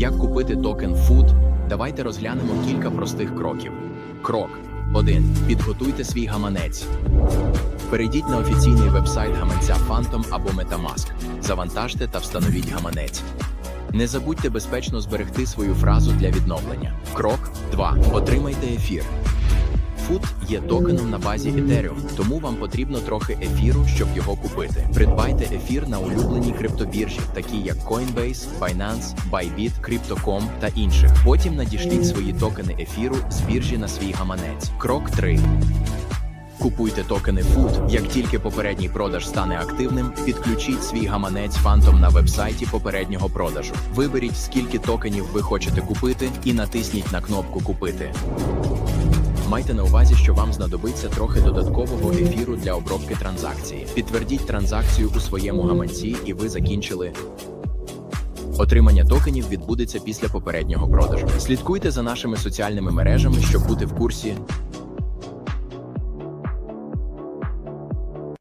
Як купити токен Food? Давайте розглянемо кілька простих кроків. Крок 1. Підготуйте свій гаманець. Перейдіть на офіційний вебсайт гаманця Phantom або Metamask. Завантажте та встановіть гаманець. Не забудьте безпечно зберегти свою фразу для відновлення. Крок 2. Отримайте ефір. Фут є токеном на базі Ethereum, тому вам потрібно трохи ефіру, щоб його купити. Придбайте ефір на улюбленій криптобіржі, такі як Coinbase, Binance, Bybit, Crypto.com та інших. Потім надішліть свої токени ефіру з біржі на свій гаманець. Крок 3. Купуйте токени Food. Як тільки попередній продаж стане активним, підключіть свій гаманець Phantom на вебсайті попереднього продажу. Виберіть, скільки токенів ви хочете купити, і натисніть на кнопку Купити. Майте на увазі, що вам знадобиться трохи додаткового ефіру для обробки транзакції. Підтвердіть транзакцію у своєму гаманці, і ви закінчили. Отримання токенів відбудеться після попереднього продажу. Слідкуйте за нашими соціальними мережами, щоб бути в курсі